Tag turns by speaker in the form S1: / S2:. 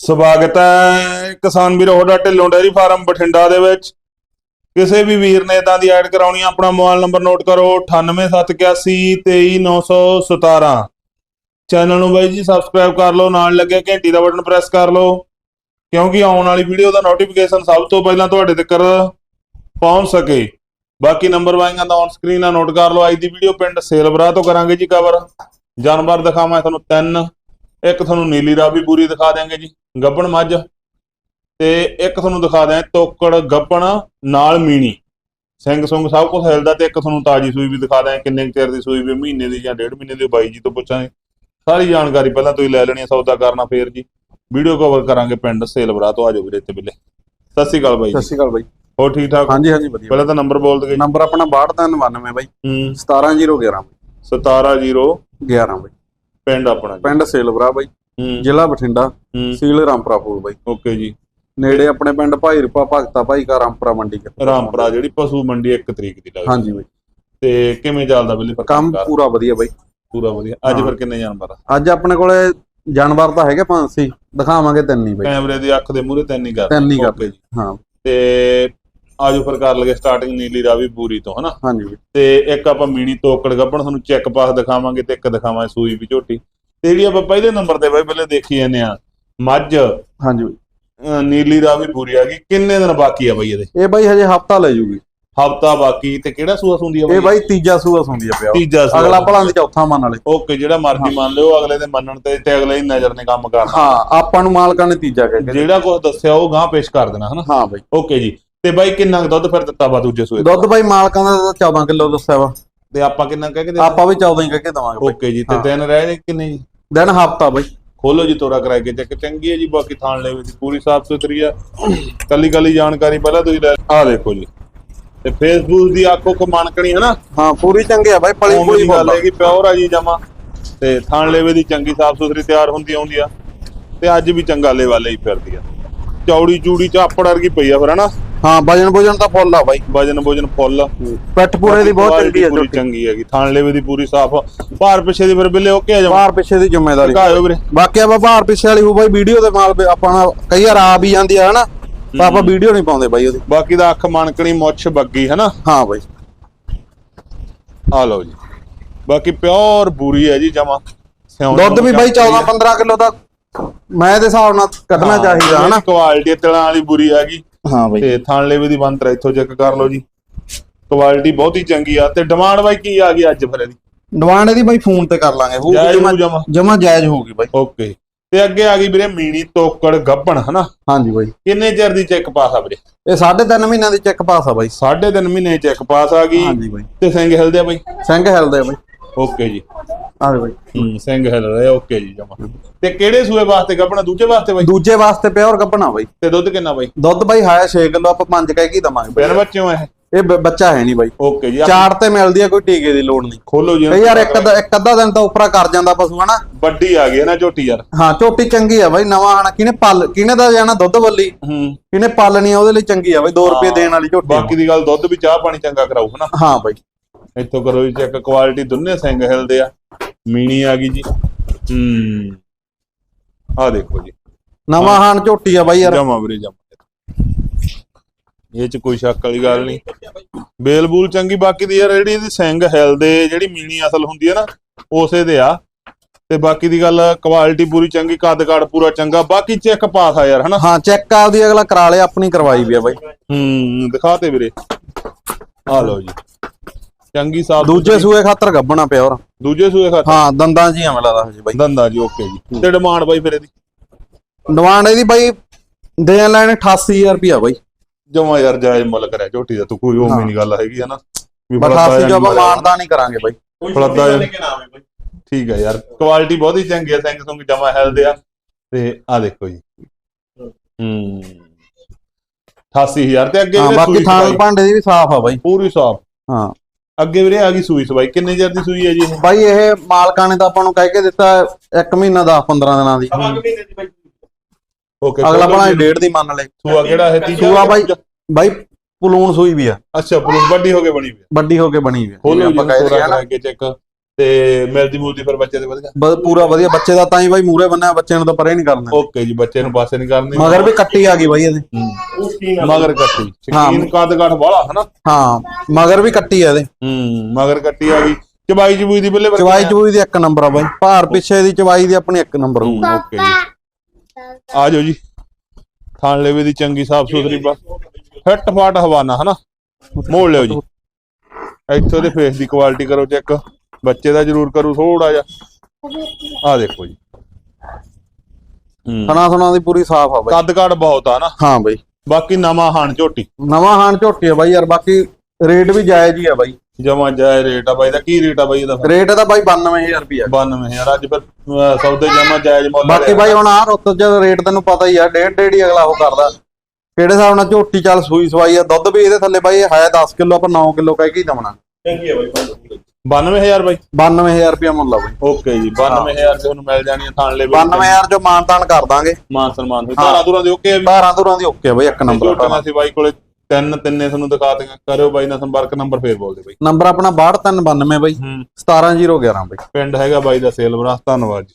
S1: ਸਵਾਗਤ ਹੈ ਕਿਸਾਨ ਵੀਰੋ ਤੁਹਾਡਾ ਢਿੱਲੋਂ ਡੇਅਰੀ ਫਾਰਮ ਬਠਿੰਡਾ ਦੇ ਵਿੱਚ। ਕਿਸੇ ਵੀ ਵੀਰ ਨੇ ਇਦਾਂ ਦੀ ਐਡ ਕਰਾਉਣੀ ਆ, ਆਪਣਾ ਮੋਬਾਈਲ ਨੰਬਰ ਨੋਟ ਕਰੋ 9871823917 ਚੈਨਲ ਨੂੰ ਬਾਈ ਜੀ ਸਬਸਕ੍ਰਾਈਬ ਕਰ ਲਓ ਨਾਲ ਲੱਗਿਆ ਘੰਟੀ ਦਾ ਬਟਨ ਪ੍ਰੈਸ ਕਰ ਲਓ ਕਿਉਂਕਿ ਆਉਣ ਵਾਲੀ ਵੀਡੀਓ ਦਾ ਨੋਟੀਫਿਕੇਸ਼ਨ ਸਭ ਤੋਂ ਪਹਿਲਾਂ ਤੁਹਾਡੇ ਤੱਕ ਪਹੁੰਚ ਸਕੇ। ਬਾਕੀ ਨੰਬਰ ਵਾਈਆਂ ਦਾ ਔਨ ਸਕਰੀਨ ਆ ਨੋਟ ਕਰ ਲਓ ਅੱਜ ਦੀ ਵੀਡੀਓ ਪਿੰਡ ਸੇਲਬਰਾ ਤੋਂ ਕਰਾਂਗੇ ਜੀ ਕਵਰ ਜਾਨਵਰ ਦਿਖਾਵਾਂ ਤੁਹਾਨੂੰ ਤਿੰਨ ਇੱਕ ਤੁਹਾਨੂੰ ਨੀਲੀ ਰਾਵੀ ਪੂਰੀ ਦਿਖਾ ਦਿਆਂਗੇ ਜੀ ਗੱਬਣ ਮੱਝ। ਤੇ ਇੱਕ ਤੁਹਾਨੂੰ ਦਿਖਾ ਦਿਆਂ ਤੋਕੜ ਗੱਬਣ ਨਾਲ ਮੀਣੀ। ਸਿੰਘ ਸੁੰਗ ਸਭ ਕੁਝ ਹਿਲਦਾ ਤੇ ਇੱਕ ਤੁਹਾਨੂੰ ਤਾਜੀ ਸੂਈ ਵੀ ਦਿਖਾ ਦਿਆਂ ਕਿੰਨੇ ਚਿਰ ਦੀ ਸੂਈ ਵੀ ਮਹੀਨੇ ਦੀ ਜਾਂ ਡੇਢ ਮਹੀਨੇ ਦੀ ਬਾਈ ਜੀ ਤੋਂ ਪੁੱਛਾਂਗੇ। ਸਾਰੀ ਜਾਣਕਾਰੀ ਪਹਿਲਾਂ ਤੁਸੀਂ ਲੈ ਲੈਣੀ ਹੈ ਸੌਦਾ ਕਰਨਾ ਫੇਰ ਜੀ। ਵੀਡੀਓ ਕਵਰ ਕਰਾਂਗੇ ਪਿੰਡ ਸੇਲਬਰਾ ਤੋਂ ਆਜੋ ਵੀਰੇ ਤੇ ਬਿੱਲੇ ਸਤਿ ਸ਼੍ਰੀ ਅਕਾਲ ਬਾਈ
S2: ਸਤਿ ਸ਼੍ਰੀ ਅਕਾਲ ਬਾਈ।
S1: ਹੋਰ ਠੀਕ ਠਾਕ?
S2: ਹਾਂਜੀ ਹਾਂਜੀ ਵਧੀਆ।
S1: ਪਹਿਲਾਂ ਤਾਂ ਨੰਬਰ ਬੋਲ ਦਗੇ
S2: ਨੰਬਰ ਆਪਣਾ 6293 ਬਾਈ।
S1: ਹੂੰ।
S2: 17011
S1: 170
S2: 11 ਬਾਈ।
S1: ਪਿੰਡ ਆਪਣਾ ਜੀ।
S2: ਪਿੰਡ ਸੇਲਵਰਾ ਬਾਈ
S1: ਹੂੰ।
S2: ਜ਼ਿਲ੍ਹਾ ਬਠਿੰਡਾ
S1: ਹੂੰ।
S2: ਸੀਲ ਰਾਮਪੁਰਾ ਫੂਲ ਬਾਈ।
S1: ਓਕੇ ਜੀ।
S2: ਨੇੜੇ ਆਪਣੇ ਪਿੰਡ ਭਾਈ ਰੂਪਾ ਭਗਤਾ ਭਾਈ ਕਾ ਰਾਮਪੁਰਾ ਮੰਡੀ ਕਿੱਥੇ
S1: ਰਾਮਪੁਰਾ ਜਿਹੜੀ ਪਸ਼ੂ ਮੰਡੀ 1 ਤਰੀਕ ਦੀ ਲੱਗਦੀ।
S2: ਹਾਂਜੀ ਬਾਈ।
S1: ਤੇ ਕਿਵੇਂ ਚੱਲਦਾ ਬਿੱਲੇ ਫਿਰ
S2: ਕੰਮ? ਪੂਰਾ ਵਧੀਆ ਬਾਈ।
S1: ਪੂਰਾ ਵਧੀਆ। ਅੱਜ
S2: ਹਾਂ।
S1: ਫਿਰ ਕਿੰਨੇ ਜਾਨਵਰ ਆ?
S2: ਅੱਜ ਆਪਣੇ ਕੋਲੇ ਜਾਨਵਰ ਤਾਂ ਹੈਗੇ ਪੰਜ ਸੀ ਦਿਖਾਵਾਂਗੇ ਤਿੰਨ ਹੀ ਬਾਈ।
S1: ਕੈਮਰੇ ਦੀ ਅੱਖ ਦੇ ਮੂਹਰੇ ਤਿੰਨ ਹੀ ਕਰ
S2: ਤਿੰਨ ਹੀ ਕਰ
S1: ਜੀ।
S2: ਹਾਂ।
S1: ਤੇ ਆਜੋ ਫਿਰ ਕਰ ਲਗੇ ਸਟਾਰਟਿੰਗ ਨੀਲੀ ਰਾਵੀ ਪੂਰੀ ਤੋਂ ਹਨਾ?
S2: ਹਾਂਜੀ।
S1: ਤੇ ਇੱਕ ਆਪਾਂ ਮੀਣੀ ਤੋਕੜ ਗੱਬਣ ਤੁਹਾਨੂੰ ਚੈੱਕ ਪਾਸ ਦਿਖਾਵਾਂਗੇ ਤੇ ਇੱਕ ਦਿਖਾਵਾਂਗੇ ਸੂਈ ਵੀ ਝੋਟੀ। ਤੇ ਜਿਹੜੀ ਆਪਾਂ ਪਹਿਲੇ ਨੰਬਰ ਤੇ ਬਾਈ ਪਹਿਲੇ ਦੇਖੀ ਜਾਂਦੇ ਆ ਮੱਝ
S2: ਹਾਂਜੀ।
S1: ਨੀਲੀ ਰਾਵੀ ਪੂਰੀ ਆ ਗਈ। ਕਿੰਨੇ ਦਿਨ ਬਾਕੀ ਆ ਬਾਈ ਇਹਦੇ?
S2: ਇਹ ਬਾਈ ਹਜੇ ਹਫਤਾ ਲੈ ਜੂਗੀ।
S1: ਹਫਤਾ ਬਾਕੀ। ਤੇ ਕਿਹੜਾ ਸੂਆ ਸੁੰਦੀ ਆ
S2: ਇਹ ਬਾਈ ਤੀਜਾ ਸੂਆ ਸੁੰਦੀ ਆ ਪਿਆ
S1: ਤੀਜਾ ਸੂਆ।
S2: ਅਗਲਾ ਭਲਾਂ ਦੀ ਚੌਥਾ ਮੰਨ ਵਾਲੇ
S1: ਓਕੇ ਜਿਹੜਾ ਮਰਜ਼ੀ ਮੰਨ ਲਿਓ ਅਗਲੇ ਦੇ ਮੰਨਣ ਤੇ ਤੇ ਅਗਲੇ ਦੀ ਨਜ਼ਰ ਨੇ ਕੰਮ ਕਰਨਾ।
S2: ਹਾਂ ਆਪਾਂ ਨੂੰ ਮਾਲਕਾਂ ਨੇ ਤੀਜਾ ਕਹਿ ਕੇ
S1: ਜਿਹੜਾ ਕੁਝ ਦੱਸਿਆ ਉਹ ਗਾਂ ਪੇਸ਼ ਕਰ ਦੇਣਾ ਹਨਾ?
S2: ਹਾਂ ਬਾਈ।
S1: ਓਕੇ ਜੀ। ਤੇ ਬਾਈ ਕਿੰਨਾ ਕੁ ਦੁੱਧ ਫਿਰ ਦਿੱਤਾ ਵਾ ਦੂਜੇ ਸੂਏ
S2: ਦੁੱਧ ਬਾਈ ਮਾਲਕਾਂ ਦਾ ਤਾਂ 14 ਕਿਲੋ ਦੱਸਿਆ ਵਾ।
S1: ਤੇ ਆਪਾਂ ਕਿੰਨਾ ਕਹਿ ਕੇ ਦੇ
S2: ਆਪਾਂ ਵੀ 14 ਹੀ ਕਹਿ ਕੇ ਦਵਾਂਗੇ ਬਾਈ।
S1: ਓਕੇ ਜੀ ਤੇ
S2: ਹਾਂ।
S1: ਦਿਨ ਰਹਿ ਨੇ ਕਿੰਨੇ ਜੀ?
S2: ਦਿਨ ਹਫਤਾ ਬਾਈ।
S1: ਖੋਲੋ ਜੀ ਤੋਰਾ ਕਰਾਏ ਕੇ ਚੈੱਕ ਚੰਗੀ ਹੈ ਜੀ ਬਾਕੀ ਥਾਣ ਲੈਵੇ ਦੀ ਪੂਰੀ ਸਾਫ਼ ਸੁਥਰੀ ਆ। ਕੱਲੀ ਕੱਲੀ ਜਾਣਕਾਰੀ ਪਹਿਲਾਂ ਤੁਸੀਂ ਲੈ ਆ ਦੇਖੋ ਜੀ। ਤੇ ਫੇਸਬੁੱਕ ਦੀ ਆਖੋ ਕੋ ਮਣਕਣੀ ਹੈ ਨਾ
S2: ਹਾਂ ਪੂਰੀ ਚੰਗੀ ਆ ਬਾਈ ਪਲੀ ਪੂਰੀ
S1: ਦੀ ਗੱਲ ਹੈ ਕਿ ਪਿਓਰ ਆ ਜੀ ਜਮਾ। ਤੇ ਥਾਣ ਲੈਵੇ ਦੀ ਚੰਗੀ ਸਾਫ਼ ਸੁਥਰੀ ਤਿਆਰ ਹੁੰਦੀ ਆਉਂਦੀ ਆ। ਤੇ ਅੱਜ ਵੀ ਚੰਗਾ ਲੈ ਵਾਲੇ ਹੀ ਫਿਰਦੀ ਆ। ਚੌੜੀ ਚੂੜੀ ਚਾਪੜ ਵਰਗੀ ਪਈ ਆ ਫਿਰ ਹਨਾ?
S2: ਹਾਂ ਵਜਨ ਵਜਨ ਤਾਂ ਫੁੱਲ ਆ ਬਾਈ।
S1: ਵਜਨ ਵਜਨ ਫੁੱਲ।
S2: ਪਿੱਠ ਪੂਰੇ ਦੀ ਬਹੁਤ ਚੰਗੀ ਆ
S1: ਪੂਰੀ ਚੰਗੀ ਹੈਗੀ ਥਾਣ ਲੈਵੇ ਦੀ ਪੂਰੀ ਸਾਫ਼। ਭਾਰ ਪਿੱਛੇ ਦੀ ਫਿਰ ਬਿੱਲੇ ਓਕੇ ਆ ਜਮਾ
S2: ਬਾਹਰ ਪਿੱਛੇ ਦੀ ਜ਼ਿੰਮੇਵਾਰੀ।
S1: ਦਿਖਾਇਓ ਵੀਰੇ।
S2: ਬਾਕੀ ਆਪਾਂ ਬਾਹਰ ਪਿੱਛੇ ਵਾਲੀ ਹੋ ਬਾਈ ਵੀਡੀਓ ਦੇ ਵੀ ਆਪਾਂ ਕਈ ਵਾਰ ਆ ਵੀ ਜਾਂਦੀ ਆ ਹਨਾ? ਤਾਂ ਆਪਾਂ ਵੀਡੀਓ ਨਹੀਂ ਪਾਉਂਦੇ ਬਾਈ ਉਹਦੀ।
S1: ਬਾਕੀ ਦਾ ਅੱਖ ਮਣਕਣੀ ਮੁੱਛ ਬੱਗੀ ਹਨਾ?
S2: ਹਾਂ ਬਾਈ।
S1: ਆ ਲਓ ਜੀ। ਬਾਕੀ ਪਿਓਰ ਬੂਰੀ ਹੈ ਜੀ ਜਮਾ।
S2: ਦੁੱਧ ਵੀ ਬਾਈ 14 15 ਕਿਲੋ ਦਾ ਮੈਂ ਦੇ ਹਿਸਾਬ ਨਾਲ ਕੱਢਣਾ ਚਾਹੀਦਾ ਹਨਾ?
S1: ਕੁਆਲਿਟੀ ਤਿਲਾਂ ਵਾਲੀ ਬੁਰੀ ਹੈਗੀ।
S2: ਹਾਂ ਬਾਈ।
S1: ਤੇ ਥਾਣ ਲੈਵੇ ਦੀ ਬੰਤਰ ਇੱਥੋਂ ਚੈੱਕ ਕਰ ਲਓ ਜੀ। ਕੁਆਲਿਟੀ ਬਹੁਤ ਹੀ ਚੰਗੀ ਆ ਤੇ ਡਿਮਾਂਡ ਬਾਈ ਕੀ ਆ ਗਈ ਅੱਜ ਫਿਰ ਇਹਦੀ?
S2: ਡਿਮਾਂਡ ਇਹਦੀ ਬਾਈ ਫੋਨ ਤੇ ਕਰ ਲਾਂਗੇ ਹੋਊਗੀ ਜਮਾ ਜਾਇਜ਼ ਹੋਊਗੀ ਬਾਈ।
S1: ਓਕੇ। ਤੇ ਅੱਗੇ ਆ ਗਈ ਵੀਰੇ ਮੀਣੀ ਤੋਕੜ ਗੱਬਣ ਹਨਾ?
S2: ਹਾਂਜੀ ਬਾਈ।
S1: ਕਿੰਨੇ ਚਿਰ ਦੀ ਚੈੱਕ ਪਾਸ ਆ ਵੀਰੇ?
S2: ਇਹ 3.5 ਮਹੀਨਿਆਂ ਦੀ ਚੈੱਕ ਪਾਸ ਆ ਬਾਈ।
S1: ਸਾਢੇ ਤਿੰਨ ਮਹੀਨੇ ਚੈੱਕ ਪਾਸ ਆ ਗਈ।
S2: ਹਾਂਜੀ ਬਾਈ।
S1: ਤੇ ਸਿੰਘ ਹਿਲਦੇ ਆ ਬਾਈ?
S2: ਸਿੰਘ ਹਿਲਦੇ ਆ ਬਾਈ।
S1: ਓਕੇ ਜੀ।
S2: ਆ ਬਾਈ।
S1: ਹੂੰ ਸਿੰਘ ਹਿਲ ਰਹੇ ਓਕੇ ਜੀ ਜਮਾ। ਤੇ ਕਿਹੜੇ ਸੂਏ ਵਾਸਤੇ ਗੱਬਣਾ ਦੂਜੇ ਵਾਸਤੇ ਬਾਈ?
S2: ਦੂਜੇ ਵਾਸਤੇ ਪਿਓਰ ਕੱਪਣਾ ਬਾਈ।
S1: ਤੇ ਦੁੱਧ ਕਿੰਨਾ ਬਾਈ?
S2: ਦੁੱਧ ਬਾਈ ਹਾਇਆ 6 ਕਿਲੋ ਆਪਾਂ 5 ਕਹਿ ਕੇ ਦਵਾਂਗੇ
S1: ਬਿਨ ਬੱਚਿਓ ਇਹ?
S2: ਇਹ ਬ- ਬੱਚਾ ਹੈ ਨਹੀਂ ਬਾਈ।
S1: ਓਕੇ ਜੀ
S2: ਚਾਰ ਤੇ ਮਿਲਦੀ ਆ ਕੋਈ ਟੀਕੇ ਦੀ ਲੋੜ ਨਹੀਂ।
S1: ਖੋਲੋ ਜੀ
S2: ਕਈ ਯਾਰ ਇੱਕ ਅੱਧਾ- ਇੱਕ ਅੱਧਾ ਦਿਨ ਤਾਂ ਉਪਰਾ ਕਰ ਜਾਂਦਾ ਪਸ਼ੂ ਹਨਾ?
S1: ਵੱਡੀ ਆ ਗਈ ਹੈ ਨਾ ਝੋਟੀ ਯਾਰ।
S2: ਹਾਂ ਝੋਟੀ ਚੰਗੀ ਆ ਬਾਈ ਨਵਾਂ ਹਨਾ ਕਿਹਨੇ ਪਲ ਕਿਹਨੇ ਦਾ ਜਾਣਾ ਦੁੱਧ ਵੱਲੀ?
S1: ਹੂੰ।
S2: ਕਿਹਨੇ ਪਾਲਣੀ ਆ ਉਹਦੇ ਲਈ ਚੰਗੀ ਆ ਬਾਈ 2 ਰੁਪਏ ਦੇਣ ਵਾਲੀ ਝੋਟੀ ਆ।
S1: ਬਾਕੀ ਦੀ ਗੱਲ ਦੁੱਧ ਵੀ ਚਾਹ ਪਾਣੀ ਚੰਗਾ ਕਰਾਊ ਹਨਾ?
S2: ਹਾਂ ਬਾਈ।
S1: ਇੱਥੋਂ ਕਰੋ ਜੀ ਚੈੱਕ ਕੁਆਲਿਟੀ ਦੁੰਨੇ ਸਿੰਘ ਹਿਲਦੇ ਆ। ਮੀਣੀ ਆ ਗਈ ਜੀ। ਹੂੰ। ਆ ਦੇਖੋ ਜੀ।
S2: ਨਵਾਂ ਹਾਨ ਝੋਟੀ ਆ ਬਾਈ ਯਾਰ।
S1: ਜਮਾ ਵੀਰੇ ਜਮਾ। ਇਹ ਚ ਕੋਈ ਸ਼ੱਕ ਵਾਲੀ ਗੱਲ ਨਹੀਂ। ਬੇਲ ਬੂਲ ਚੰਗੀ ਬਾਕੀ ਦੀ ਯਾਰ ਜਿਹੜੀ ਇਹਦੀ ਸਿੰਘ ਹਿਲਦੇ ਜਿਹੜੀ ਮੀਣੀ ਅਸਲ ਹੁੰਦੀ ਹੈ ਨਾ ਉਸੇ ਦੇ ਆ। ਤੇ ਬਾਕੀ ਦੀ ਗੱਲ ਕੁਆਲਿਟੀ ਪੂਰੀ ਚੰਗੀ ਕੱਦ ਕਾੜ ਪੂਰਾ ਚੰਗਾ ਬਾਕੀ ਚੈੱਕ ਪਾਸ ਆ ਯਾਰ ਹਨਾ?
S2: ਹਾਂ ਚੈੱਕ ਆਪਦੀ ਅਗਲਾ ਕਰਾ ਲਿਆ ਆਪਣੀ ਕਰਵਾਈ ਵੀ ਆ ਬਾਈ।
S1: ਹੂੰ ਦਿਖਾਤੇ ਵੀਰੇ। ਆ ਲਓ ਜੀ। ਚੰਗੀ ਸਾਫ਼
S2: ਦੂਜੇ ਸੂਏ ਖਾਤਰ ਗੱਬਣਾ ਪਿਆ ਹੋਰ।
S1: ਦੂਜੇ ਸੂਏ ਖਾਤੇ
S2: ਹਾਂ ਦੰਦਾਂ ਜੀ ਐਵੇਂ ਲੱਗਦਾ ਹਜੇ ਬਾਈ।
S1: ਦੰਦਾ ਜੀ ਓਕੇ ਜੀ। ਤੇ ਡਿਮਾਂਡ ਬਾਈ ਫਿਰ ਇਹਦੀ?
S2: ਡਿਮਾਂਡ ਇਹਦੀ ਬਾਈ ਦੇਣ ਲੈਣ 88000 ਰੁਪਿਆ ਬਾਈ।
S1: ਜਮਾ ਯਾਰ ਜਾਇਜ਼ ਮੁੱਲ ਕਰਿਆ ਝੋਟੀ ਦਾ ਤੂੰ ਕੋਈ ਉਵੇਂ ਨਹੀਂ ਗੱਲ ਹੈਗੀ ਹੈ ਨਾ। ਵੀ
S2: ਬਸ
S1: ਫਲੱਦਾ
S2: 80
S1: ਜਿਹਾ
S2: ਜੋ
S1: ਨੀ
S2: ਆਪਾਂ
S1: ਮਾਰਿਆ।
S2: ਮਾਨਦਾ ਨਹੀਂ ਕਰਾਂਗੇ ਬਾਈ।
S1: ਫਲੱਦਾ ਠੀਕ ਹੈ ਯਾਰ ਕੁਆਲਿਟੀ ਬਹੁਤ ਹੀ ਚੰਗੀ ਹੈ ਸਿੰਘ ਸੁੰਗ ਜਮਾ ਹੈਲਦੇ ਆ। ਤੇ ਆ ਦੇਖੋ ਜੀ। ਹੂੰ। 88000 ਤੇ ਅੱਗੇ
S2: ਬਾਕੀ ਥਾਂ ਭਾਂਡੇ ਦੀ ਵੀ ਸਾਫ਼ ਆ ਬਾਈ।
S1: ਪੂਰੀ ਸਾਫ਼।
S2: ਹਾਂ।
S1: ਅੱਗੇ ਵੀਰੇ ਆ ਗਈ ਸੂਈ ਸਵਾਈ ਕਿੰਨੇ ਚਿਰ ਦੀ ਸੂਈ ਹੈ ਜੀ ਇਹ?
S2: ਬਾਈ ਇਹ ਮਾਲਕਾਂ ਨੇ ਤਾਂ ਆਪਾਂ ਨੂੰ ਕਹਿ ਕੇ ਦਿੱਤਾ 1 ਮਹੀਨਾ 10 15 ਦਿਨਾਂ ਦੀ।
S1: ਓਕੇ
S2: ਅਗਲਾ ਭਲਾ ਡੇਢ ਦੀ ਮੰਨ ਲੈ।
S1: ਸੂਆ ਕਿਹੜਾ ਹੈ? ਤੀਜਾ?
S2: ਸੂਆ ਬਾਈ ਬਾਈ ਪਲੂਣ ਸੂਈ ਵੀ ਆ।
S1: ਅੱਛਾ ਪਲੂਸ ਵੱਡੀ ਹੋ ਕੇ ਬਣੀ ਵੀ ਹੈ।
S2: ਵੱਡੀ ਹੋ ਕੇ ਬਣੀ ਵੀ ਆ।
S1: ਖੋਲੋ
S2: ਆਪਾਂ ਕਹਿ ਰਹੇ ਆ ਨਾ
S1: ਚੈੱਕ ਤੇ ਮਿਲਦੀ ਮੁਲਦੀ ਫਿਰ ਬੱਚੇ ਦੇ ਵਧੀਆ?
S2: ਬ- ਪੂਰਾ ਵਧੀਆ ਬੱਚੇ ਦਾ ਤਾਂ ਹੀ ਬਾਈ ਮੂਰੇ ਬੰਨਿਆ ਬੱਚੇ ਨੂੰ ਤਾਂ ਪਰੇ ਨਹੀਂ ਕਰਨਾ।
S1: ਓਕੇ ਜੀ ਬੱਚੇ ਨੂੰ ਪਾਸੇ ਨਹੀਂ ਕਰਨੀ।
S2: ਮਗਰ ਵੀ ਕੱਟੀ ਆ ਗਈ ਬਾਈ ਇਹਦੇ।
S1: ਹੂੰ। ਮਗਰ ਕੱਟੀ। ਸ਼ਕੀਨ ਕੱਦ ਕੱਟ ਵਾਲਾ ਹਨਾ?
S2: ਹਾਂ ਮਗਰ ਵੀ ਕੱਟੀ ਆ ਇਹਦੇ।
S1: ਹੂੰ ਮਗਰ ਕੱਟੀ ਆ ਗਈ। ਚਬਾਈ ਚਬੂਈ ਦੀ ਬੱਲੇ
S2: ਚਵਾਈ ਚੂਈ ਦੀ ਇੱਕ ਨੰਬਰ ਆ ਬਾਈ। ਭਾਰ ਪਿੱਛੇ ਦੀ ਚਵਾਈ ਦੀ ਆਪਣੀ ਇੱਕ ਨੰਬਰ ਹੋਊ।
S1: ਓਕੇ ਜੀ। ਆ ਜਾਓ ਜੀ। ਖਾਣ ਲੈਵੇ ਦੀ ਚੰਗੀ ਸਾਫ਼ ਸੁਥਰੀ ਬਸ ਫਿੱਟ ਫਾਟ ਹਵਾਨਾ ਹਨਾ? ਮੋੜ ਲਿਓ ਜੀ। ਇੱਥੋਂ ਦੇ ਫੇਸ ਦੀ ਕੁਆਲਿਟੀ ਕਰੋ ਚੈੱਕ ਬੱਚੇ ਦਾ ਜ਼ਰੂਰ ਕਰੂ ਥੋੜਾ ਜਿਹਾ। ਆ ਦੇਖੋ ਜੀ। ਹੂੰ।
S2: ਸਣਾ ਦੀ ਪੂਰੀ ਸਾਫ਼ ਆ ਬਾਈ।
S1: ਕੱਦ ਕਾਠ ਬਹੁਤ ਆ ਨਾ।
S2: ਹਾਂ ਬਾਈ।
S1: ਬਾਕੀ ਨਵਾਂ ਹਾਣ ਝੋਟੀ।
S2: ਨਵਾਂ ਹਾਨ ਝੋਟੀ ਆ ਬਾਈ ਯਾਰ ਬਾਕੀ ਰੇਟ ਵੀ ਜਾਇਜ਼ ਹੀ ਆ ਬਾਈ।
S1: ਜਮਾ ਜਾਇ ਰੇਟ ਆ ਬਾਈ ਦਾ। ਕੀ ਰੇਟ ਆ ਬਾਈ ਇਹਦਾ?
S2: ਰੇਟ ਇਹਦਾ ਬਾਈ 92000 ਰੁਪਿਆ
S1: 92000 ਅੱਜ ਫਿਰ ਸੌਦੇ ਜਮਾ ਜਾਇਜ਼ ਮੁੱਲ
S2: ਬਾਕੀ ਬਾਈ ਹੁਣ ਆਹ ਰੁੱਤ ਚ ਰੇਟ ਤੈਨੂੰ ਪਤਾ ਹੀ ਆ ਡੇਢ ਡੇਢ ਹੀ ਅਗਲਾ ਉਹ ਕਰਦਾ। ਕਿਹੜੇ ਹਿਸਾਬ ਨਾਲ ਝੋਟੀ ਚੱਲ ਸੂਈ ਸਵਾਈ ਆ ਦੁੱਧ ਵੀ ਇਹਦੇ ਥੱਲੇ ਬਾਈ ਹੈ 10 ਕਿਲੋ ਆਪਾਂ 9 ਕਿਲੋ ਕਹਿ ਕੇ ਹੀ ਦਮਣਾ
S3: ਚੰਗੀ ਬਾਈ।
S1: 92000 ਬਾਈ।
S2: 92000 ਰੁਪਿਆ ਮੁੱਲ ਆ ਬਾਈ।
S1: ਓਕੇ ਜੀ 92000 ਤੇ ਮਿਲ ਜਾਣੀ ਆ ਥਾਣ ਲੈ
S2: 92000 ਜੋ ਮਾਨਤਾਨ ਕਰ ਦਾਂਗੇ।
S1: ਮਾਨ ਸਨਮਾਨ ਹੋਈ। ਧਾਰਾ ਧੁਰਾ ਦੇ ਓਕੇ ਆ ਵੀ?
S2: ਧਾਰਾਂ ਧੁਰਾਂ ਦੀ ਓਕੇ ਆ ਬਾਈ ਇੱਕ ਨੰਬਰ
S1: ਝੋਟੀਆਂ ਸੀ ਬਾਈ ਕੋਲੇ ਤਿੰਨ ਤਿੰਨੇ ਤੁਹਾਨੂੰ ਦਿਖਾ ਦੇ ਕਰਿਓ ਬਾਈ ਨਾਲ ਸੰਪਰਕ ਨੰਬਰ ਫੇਰ ਬੋਲ ਦੇ ਬਾਈ।
S2: ਨੰਬਰ ਆਪਣਾ 6292 ਬਾਈ
S1: ਹੂੰ।
S2: 17011 ਬਾਈ।
S1: ਪਿੰਡ ਹੈਗਾ ਬਾਈ ਦਾ ਸੇਲਵਰਾ ਧੰਨਵਾਦ ਜੀ।